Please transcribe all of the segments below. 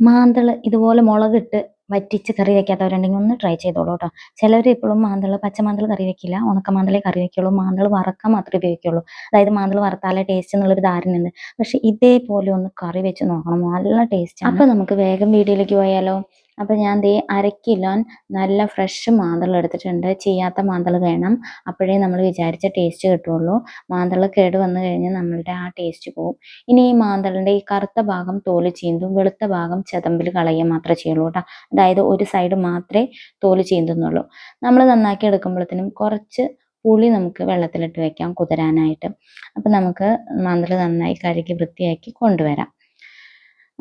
മാന്തൾ ഇതുപോലെ മുളകിട്ട് വറ്റിച്ച് കറി വെക്കാത്തവരുണ്ടെങ്കിൽ ഒന്ന് ട്രൈ ചെയ്തോളൂ കേട്ടോ. ചിലർ ഇപ്പോഴും പച്ച മാന്തൾ കറി വെക്കില്ല. ഉണക്ക ഉണക്കമാന്തളേ കറി വെക്കുള്ളൂ. മാന്തൾ വറക്കാൻ മാത്രമേ ഉപയോഗിക്കുള്ളൂ. അതായത് മാന്തൾ വറുത്താലേ ടേസ്റ്റ് എന്നുള്ളൊരു ധാരണയുണ്ട്. പക്ഷെ ഇതേപോലെ ഒന്ന് കറി വെച്ച് നോക്കണം. നല്ല ടേസ്റ്റ് അപ്പൊ നമുക്ക് വേഗം വീഡിയോയിലേക്ക് പോയാലോ? അപ്പൊ ഞാൻ ദേ അര കിലോ നല്ല ഫ്രഷ് മാന്തൾ എടുത്തിട്ടുണ്ട്. ചെയ്യാത്ത മാന്തൾ വേണം. അപ്പോഴേ നമ്മൾ വിചാരിച്ച ടേസ്റ്റ് കിട്ടുള്ളൂ. മാന്തൾ കേട് വന്നു കഴിഞ്ഞാൽ നമ്മളുടെ ആ ടേസ്റ്റ് പോവും. ഇനി ഈ മാന്തളിന്റെ ഈ കറുത്ത ഭാഗം തോൽ ചീന്തും വെളുത്ത ഭാഗം ചതമ്പിൽ കളയുക മാത്രമേ ചെയ്യുള്ളൂ കേട്ടോ അതായത് ഒരു സൈഡ് മാത്രമേ തോൽ ചീന്തുന്നുള്ളൂ. നമ്മൾ നന്നാക്കി എടുക്കുമ്പോഴത്തേനും കുറച്ച് പുളി നമുക്ക് വെള്ളത്തിലിട്ട് വെക്കാം കുതിരാനായിട്ട്. അപ്പം നമുക്ക് മാന്തൾ നന്നായി കഴുകി വൃത്തിയാക്കി കൊണ്ടുവരാം.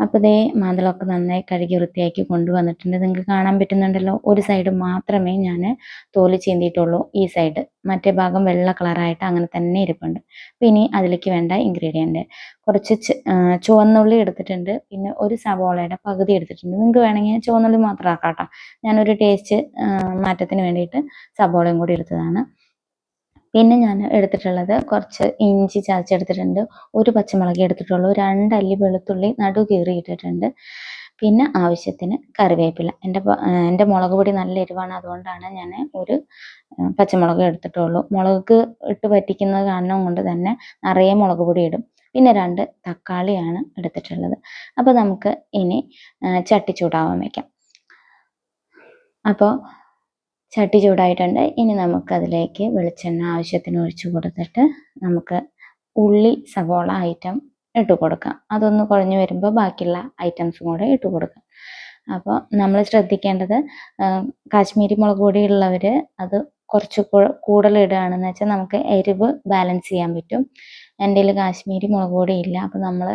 അപ്പോൾ ഇതേ മാന്തളൊക്കെ നന്നായി കഴുകി വൃത്തിയാക്കി കൊണ്ടുവന്നിട്ടുണ്ട്. നിങ്ങൾക്ക് കാണാൻ പറ്റുന്നുണ്ടല്ലോ ഒരു സൈഡ് മാത്രമേ ഞാൻ തോൽ ചീന്തിയിട്ടുള്ളൂ ഈ സൈഡ് മറ്റേ ഭാഗം വെള്ള കളറായിട്ട് അങ്ങനെ തന്നെ ഇരിപ്പുണ്ട്. അപ്പോൾ ഇനി അതിലേക്ക് വേണ്ട ഇൻഗ്രീഡിയന്റ് കുറച്ച് ചുവന്നുള്ളി എടുത്തിട്ടുണ്ട്. പിന്നെ ഒരു സവോളയുടെ പകുതി എടുത്തിട്ടുണ്ട്. നിങ്ങൾക്ക് വേണമെങ്കിൽ ചുവന്നുള്ളി മാത്രം ആക്കാം കേട്ടോ ഞാനൊരു ടേസ്റ്റ് മാറ്റത്തിന് വേണ്ടിയിട്ട് സവോളയും കൂടി എടുത്തതാണ്. പിന്നെ ഞാൻ എടുത്തിട്ടുള്ളത് കുറച്ച് ഇഞ്ചി ചതച്ചെടുത്തിട്ടുണ്ട് ഒരു പച്ചമുളക് എടുത്തിട്ടുള്ളൂ രണ്ടല്ലി വെളുത്തുള്ളി നടു കീറി ഇട്ടിട്ടുണ്ട്. പിന്നെ ആവശ്യത്തിന് കറിവേപ്പില. എന്റെ എന്റെ മുളക് പൊടി നല്ല എരിവാണ് അതുകൊണ്ടാണ് ഞാൻ ഒരു പച്ചമുളക് എടുത്തിട്ടുള്ളൂ. മുളക് ഇട്ട് പറ്റിക്കുന്നത് കാരണം കൊണ്ട് തന്നെ നിറയെ മുളക് പൊടി ഇടും. പിന്നെ രണ്ട് തക്കാളിയാണ് എടുത്തിട്ടുള്ളത്. അപ്പോൾ നമുക്ക് ഇനി ചട്ടി ചൂടാവാൻ വയ്ക്കാം അപ്പോൾ ചട്ടി ചൂടായിട്ടുണ്ട്. ഇനി നമുക്കതിലേക്ക് വെളിച്ചെണ്ണ ആവശ്യത്തിന് ഒഴിച്ച് കൊടുത്തിട്ട് നമുക്ക് ഉള്ളി സവോള ഐറ്റം ഇട്ട് കൊടുക്കാം. അതൊന്ന് കുഴഞ്ഞു വരുമ്പോൾ ബാക്കിയുള്ള ഐറ്റംസും കൂടെ ഇട്ട് കൊടുക്കാം. അപ്പോൾ നമ്മൾ ശ്രദ്ധിക്കേണ്ടത് കാശ്മീരി മുളക് പൊടി അത് കുറച്ച് കൂടുതൽ ഇടുകയാണെന്ന് വെച്ചാൽ നമുക്ക് എരിവ് ബാലൻസ് ചെയ്യാൻ പറ്റും. എന്റെ കയ്യിൽ കാശ്മീരി മുളക് പൊടി ഇല്ല അപ്പോൾ നമ്മൾ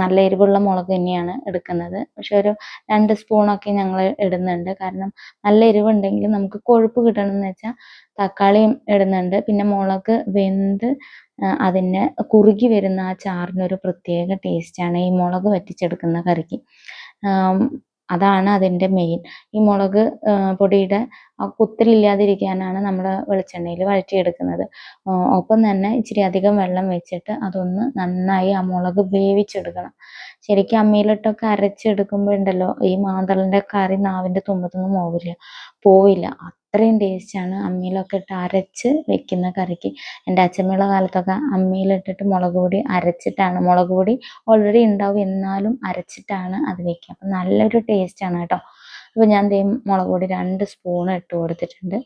നല്ല എരിവുള്ള മുളക് തന്നെയാണ് എടുക്കുന്നത്. പക്ഷെ ഒരു രണ്ട് സ്പൂണൊക്കെ ഞങ്ങൾ ഇടുന്നുണ്ട്. കാരണം നല്ല എരിവുണ്ടെങ്കിൽ നമുക്ക് കൊഴുപ്പ് കിട്ടണമെന്ന് വെച്ചാൽ തക്കാളിയും ഇടുന്നുണ്ട്. പിന്നെ മുളക് വെന്ത് അതിന് കുറുകി വരുന്ന ആ ചാറിനൊരു പ്രത്യേക ടേസ്റ്റാണ് ഈ മുളക് വറ്റിച്ചെടുക്കുന്ന കറിക്ക്. അതാണ് അതിന്റെ മെയിൻ ഈ മുളക് പൊടിയുടെ കുത്തലില്ലാതിരിക്കാനാണ് നമ്മൾ വെളിച്ചെണ്ണയിൽ വഴറ്റിയെടുക്കുന്നത്. ഒപ്പം തന്നെ ഇച്ചിരി അധികം വെള്ളം വെച്ചിട്ട് അതൊന്ന് നന്നായി ആ മുളക് വേവിച്ചെടുക്കണം. ശരിക്കും അമ്മിയിലിട്ടൊക്കെ അരച്ചെടുക്കുമ്പോൾ ഉണ്ടല്ലോ ഈ മാന്തളിന്റെ കറി നാവിന്റെ തുമ്പത്തൊന്നും പോവില്ല പോവില്ല. അത്രയും ടേസ്റ്റാണ് അമ്മിയിലൊക്കെ ഇട്ട് അരച്ച് വെക്കുന്ന കറിക്ക്. എന്റെ അച്ഛമ്മയുള്ള കാലത്തൊക്കെ അമ്മിയിലിട്ടിട്ട് മുളക് പൊടി അരച്ചിട്ടാണ്. മുളക് പൊടി ഓൾറെഡി ഉണ്ടാവും. എന്നാലും അരച്ചിട്ടാണ് അത് വെക്കുക. അപ്പം നല്ലൊരു ടേസ്റ്റാണ് കേട്ടോ. അപ്പോൾ ഞാൻ ദേ മുളക് പൊടി രണ്ട് സ്പൂൺ ഇട്ട് കൊടുത്തിട്ടുണ്ട്.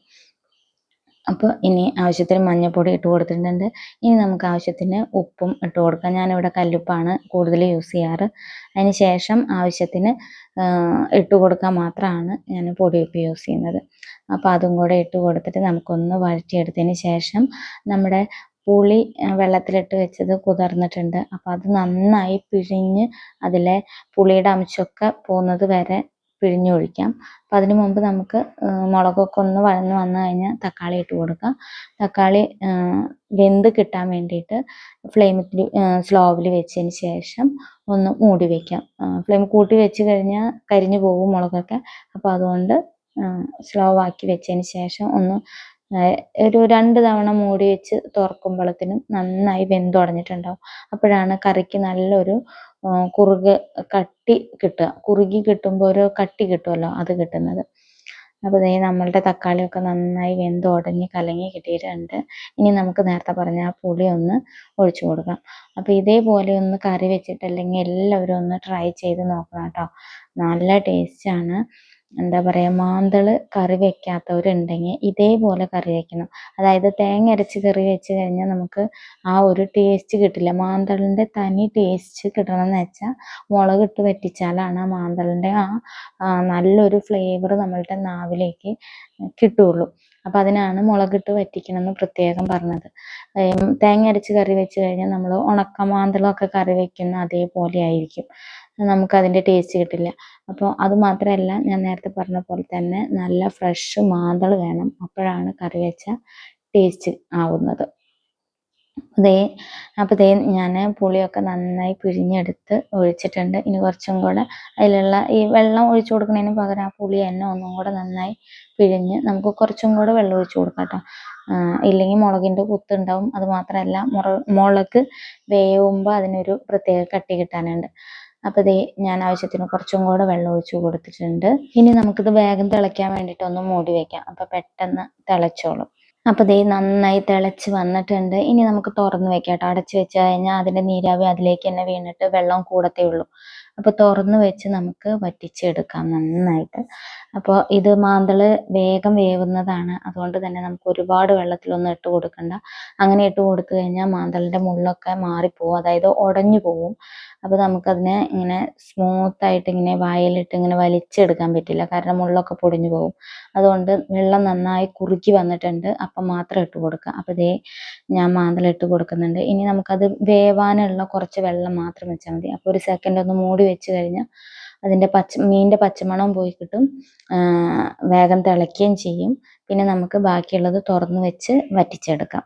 അപ്പോൾ ഇനി ആവശ്യത്തിന് മഞ്ഞൾപ്പൊടി ഇട്ട് കൊടുത്തിട്ടുണ്ട്. ഇനി നമുക്ക് ആവശ്യത്തിന് ഉപ്പും ഇട്ട് കൊടുക്കാം. ഞാനിവിടെ കല്ലുപ്പാണ് കൂടുതൽ യൂസ് ചെയ്യാറ്. അതിന് ശേഷം ആവശ്യത്തിന് ഇട്ട് കൊടുക്കാൻ മാത്രമാണ് ഞാൻ പൊടി ഉപ്പ് യൂസ് ചെയ്യുന്നത്. അപ്പോൾ അതും കൂടെ ഇട്ട് കൊടുത്തിട്ട് നമുക്കൊന്ന് വഴറ്റിയെടുത്തതിന് ശേഷം നമ്മുടെ പുളി വെള്ളത്തിലിട്ട് വെച്ചത് കുതിർന്നിട്ടുണ്ട്. അപ്പോൾ അത് നന്നായി പിഴിഞ്ഞ് അതിലെ പുളിയുടെ അംശമൊക്കെ പോകുന്നത് വരെ പിഴിഞ്ഞൊഴിക്കാം. അപ്പം അതിന് മുമ്പ് നമുക്ക് മുളകൊക്കെ ഒന്ന് വഴന്ന് വന്നു കഴിഞ്ഞാൽ തക്കാളി ഇട്ട് കൊടുക്കാം. തക്കാളി വെന്ത് കിട്ടാൻ വേണ്ടിയിട്ട് ഫ്ലെയിമിൽ സ്ലോവിൽ വെച്ചതിന് ശേഷം ഒന്ന് മൂടി വയ്ക്കാം ഫ്ലെയിം കൂട്ടി വെച്ച് കഴിഞ്ഞാൽ കരിഞ്ഞു പോകും മുളകൊക്കെ. അപ്പോൾ അതുകൊണ്ട് സ്ലോ ആക്കി വെച്ചതിന് ശേഷം ഒന്ന് ഒരു രണ്ട് തവണ മൂടി വെച്ച് തുറക്കുമ്പോഴത്തേനും നന്നായി വെന്തുടഞ്ഞിട്ടുണ്ടാവും. അപ്പോഴാണ് കറിക്ക് നല്ലൊരു കുറുക് കട്ടി കിട്ടുക. കുറുകി കിട്ടുമ്പോൾ ഒരു കട്ടി കിട്ടുമല്ലോ അത് കിട്ടുന്നത്. അപ്പോൾ ദേ നമ്മളുടെ തക്കാളിയൊക്കെ നന്നായി വെന്തുടഞ്ഞ് കലങ്ങി കിട്ടിയിട്ടുണ്ട്. ഇനി നമുക്ക് നേരത്തെ പറഞ്ഞ ആ പുളി ഒന്ന് ഒഴിച്ചു കൊടുക്കാം. അപ്പോൾ ഇതേപോലെ ഒന്ന് കറി വെച്ചിട്ട് അല്ലെങ്കിൽ എല്ലാവരും ഒന്ന് ട്രൈ ചെയ്ത് നോക്കണം കേട്ടോ. നല്ല ടേസ്റ്റാണ്. എന്താ പറയുക മാന്തൾ കറി വെക്കാത്തവരുണ്ടെങ്കിൽ ഇതേപോലെ കറി വെക്കണം. അതായത് തേങ്ങ അരച്ച് കറി വെച്ച് കഴിഞ്ഞാൽ നമുക്ക് ആ ഒരു ടേസ്റ്റ് കിട്ടില്ല. മാന്തളിന്റെ തനി ടേസ്റ്റ് കിട്ടണമെന്ന് വെച്ചാൽ മുളക് ഇട്ട് വറ്റിച്ചാലാണ് ആ മാന്തളിന്റെ ആ നല്ലൊരു ഫ്ലേവർ നമ്മളുടെ നാവിലേക്ക് കിട്ടുള്ളൂ അപ്പോൾ അതിനാണ് മുളകിട്ട് വറ്റിക്കണം എന്ന് പ്രത്യേകം പറഞ്ഞത്. തേങ്ങ അരച്ച് കറി വെച്ച് കഴിഞ്ഞാൽ നമ്മൾ ഉണക്ക മാന്തളൊക്കെ കറി വെക്കുന്ന അതേപോലെ ആയിരിക്കും. നമുക്കതിന്റെ ടേസ്റ്റ് കിട്ടില്ല. അപ്പോൾ അത് മാത്രമല്ല ഞാൻ നേരത്തെ പറഞ്ഞ പോലെ തന്നെ നല്ല ഫ്രഷ് മാന്തൾ വേണം. അപ്പോഴാണ് കറി വെച്ച ടേസ്റ്റ് ആവുന്നത്. ദേ അപ്പോൾ ദേ ഞാൻ പുളിയൊക്കെ നന്നായി പിഴിഞ്ഞെടുത്ത് ഒഴിച്ചിട്ടുണ്ട്. ഇനി കുറച്ചും കൂടെ അതിലുള്ള ഈ വെള്ളം ഒഴിച്ചു കൊടുക്കുന്നതിന് പകരം ആ പുളി തന്നെ ഒന്നും കൂടെ നന്നായി പിഴിഞ്ഞ് നമുക്ക് കുറച്ചും കൂടെ വെള്ളം ഒഴിച്ചു കൊടുക്കാം കേട്ടോ. ഇല്ലെങ്കിൽ മുളകിന്റെ കുത്തുണ്ടാവും. അത് മാത്രമല്ല മുളക് വേവുമ്പോൾ അതിനൊരു പ്രത്യേക കട്ടി കിട്ടാനുണ്ട്. അപ്പോൾ ദേ ഞാൻ ആവശ്യത്തിന് കുറച്ചും കൂടെ വെള്ളം ഒഴിച്ചു കൊടുത്തിട്ടുണ്ട്. ഇനി നമുക്കിത് വേഗം തിളയ്ക്കാൻ വേണ്ടിയിട്ട് ഒന്ന് മൂടി വെക്കാം. അപ്പോൾ പെട്ടെന്ന് തിളച്ചോളും. അപ്പോൾ ദേ നന്നായി തിളച്ച് വന്നിട്ടുണ്ട്. ഇനി നമുക്ക് തുറന്ന് വെക്കാം കേട്ടോ. അടച്ച് വെച്ച് കഴിഞ്ഞാൽ അതിന്റെ നീരാവി അതിലേക്ക് തന്നെ വീണിട്ട് വെള്ളം കൂടത്തേ ഉള്ളൂ. അപ്പോൾ തുറന്ന് വെച്ച് നമുക്ക് വറ്റിച്ചെടുക്കാം നന്നായിട്ട്. അപ്പോൾ ഇത് മാന്തൾ വേഗം വേവുന്നതാണ്. അതുകൊണ്ട് തന്നെ നമുക്ക് ഒരുപാട് വെള്ളത്തിലൊന്നും ഇട്ട് കൊടുക്കണ്ട. അങ്ങനെ ഇട്ട് കൊടുത്തു കഴിഞ്ഞാൽ മാന്തളിന്റെ മുള്ളൊക്കെ മാറിപ്പോവും. അതായത് ഉടഞ്ഞു പോവും. അപ്പോൾ നമുക്കതിനെ ഇങ്ങനെ സ്മൂത്തായിട്ട് ഇങ്ങനെ വായിലിട്ട് ഇങ്ങനെ വലിച്ചെടുക്കാൻ പറ്റില്ല. കാരണം മുള്ളൊക്കെ പൊടിഞ്ഞു പോകും അതുകൊണ്ട് വെള്ളം നന്നായി കുറുക്കി വന്നിട്ടുണ്ട്. അപ്പം മാത്രം ഇട്ട് കൊടുക്കുക അപ്പോൾ ഇതേ ഞാൻ മാന്തളിട്ട് കൊടുക്കുന്നുണ്ട്. ഇനി നമുക്കത് വേവാനുള്ള കുറച്ച് വെള്ളം മാത്രം വെച്ചാൽ മതി. അപ്പോൾ ഒരു സെക്കൻഡ് ഒന്ന് മൂടി വെച്ച് കഴിഞ്ഞാൽ അതിന്റെ പച്ച മീനിന്റെ പച്ചമണം പോയി കിട്ടും. വേഗം തിളയ്ക്കുകയും ചെയ്യും. പിന്നെ നമുക്ക് ബാക്കിയുള്ളത് തുറന്ന് വെച്ച് വറ്റിച്ചെടുക്കാം.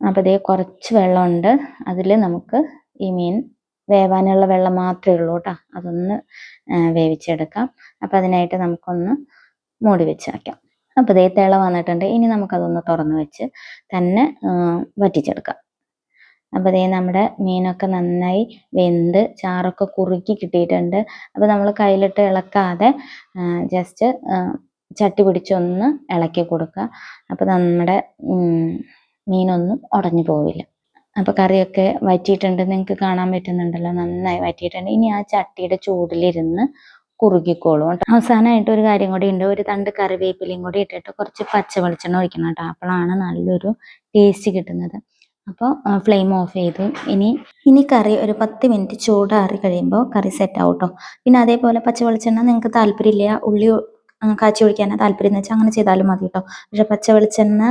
അപ്പോൾ ദേ കുറച്ച് വെള്ളമുണ്ട്. അതിൽ നമുക്ക് ഈ മീൻ വേവാനുള്ള വെള്ളം മാത്രമേ ഉള്ളൂ കേട്ടോ. അതൊന്ന് വേവിച്ചെടുക്കാം. അപ്പം അതിനായിട്ട് നമുക്കൊന്ന് മൂടി വെച്ച് വയ്ക്കാം. അപ്പോൾ ദേ തിള വന്നിട്ടുണ്ട്. ഇനി നമുക്കതൊന്ന് തുറന്ന് വെച്ച് തന്നെ വറ്റിച്ചെടുക്കാം. അപ്പോൾ ദേ നമ്മുടെ മീനൊക്കെ നന്നായി വെന്ത് ചാറൊക്കെ കുറുക്കി കിട്ടിയിട്ടുണ്ട്. അപ്പോൾ നമ്മൾ കയ്യിലിട്ട് ഇളക്കാതെ ജസ്റ്റ് ചട്ടി പിടിച്ചൊന്ന് ഇളക്കി കൊടുക്കുക. അപ്പോൾ നമ്മുടെ മീനൊന്നും ഉടഞ്ഞു പോവില്ല. അപ്പോൾ കറിയൊക്കെ വറ്റിയിട്ടുണ്ട്. നിങ്ങൾക്ക് കാണാൻ പറ്റുന്നുണ്ടല്ലോ. നന്നായി വറ്റിയിട്ടുണ്ട്. ഇനി ആ ചട്ടിയുടെ ചൂടിലിരുന്ന് കുറുകിക്കോളും കേട്ടോ. അവസാനമായിട്ട് ഒരു കാര്യം കൂടി ഉണ്ട്. ഒരു തണ്ട് കറിവേപ്പിലയും കൂടി ഇട്ടിട്ട് കുറച്ച് പച്ച വെളിച്ചെണ്ണ ഒഴിക്കണം കേട്ടോ. അപ്പോഴാണ് നല്ലൊരു ടേസ്റ്റ് കിട്ടുന്നത്. അപ്പോൾ ഫ്ലെയിം ഓഫ് ചെയ്തു. ഇനി ഇനി കറി ഒരു പത്ത് മിനിറ്റ് ചൂടാറി കഴിയുമ്പോൾ കറി സെറ്റ് ആവും കേട്ടോ പിന്നെ അതേപോലെ പച്ച വെളിച്ചെണ്ണ നിങ്ങൾക്ക് താല്പര്യമില്ല ഉള്ളി കാച്ചി ഒഴിക്കാനാണ് താല്പര്യം എന്ന് വെച്ചാൽ അങ്ങനെ ചെയ്താലും മതി കേട്ടോ പക്ഷെ പച്ച വെളിച്ചെണ്ണ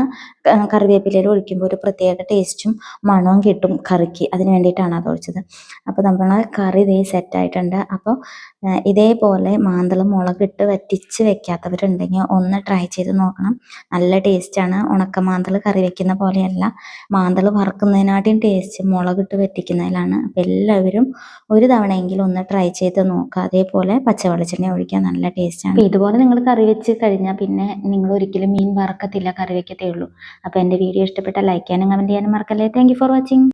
കറിവേപ്പിലയിൽ ഒഴിക്കുമ്പോൾ ഒരു പ്രത്യേക ടേസ്റ്റും മണവും കിട്ടും കറിക്ക്. അതിന് വേണ്ടിയിട്ടാണ് അത് ഒഴിച്ചത്. അപ്പോൾ നമ്മൾ കറി ഇതേ സെറ്റായിട്ടുണ്ട്. അപ്പോൾ ഇതേപോലെ മാന്തളം മുളകിട്ട് വറ്റിച്ച് വെക്കാത്തവരുണ്ടെങ്കിൽ ഒന്ന് ട്രൈ ചെയ്ത് നോക്കണം. നല്ല ടേസ്റ്റാണ്. ഉണക്ക മാന്തൾ കറി വെക്കുന്ന പോലെയല്ല. മാന്തൾ വറുക്കുന്നതിനാട്ടിയും ടേസ്റ്റ് മുളകിട്ട് വറ്റിക്കുന്നതിലാണ്. അപ്പോൾ എല്ലാവരും ഒരു തവണയെങ്കിലും ഒന്ന് ട്രൈ ചെയ്ത് നോക്കുക അതേപോലെ പച്ച വെളിച്ചെണ്ണ ഒഴിക്കാൻ നല്ല ടേസ്റ്റാണ്. ഇതുപോലെ നിങ്ങൾ കറി വെച്ച് കഴിഞ്ഞാൽ പിന്നെ നിങ്ങൾ ഒരിക്കലും മീൻ വറക്കത്തില്ല കറി വെക്കത്തേ ഉള്ളൂ. അപ്പോൾ എന്റെ വീഡിയോ ഇഷ്ടപ്പെട്ട ലൈക്ക് ചെയ്യാനും കമന്റ് ചെയ്യാനും മറക്കല്ലേ. Thank for watching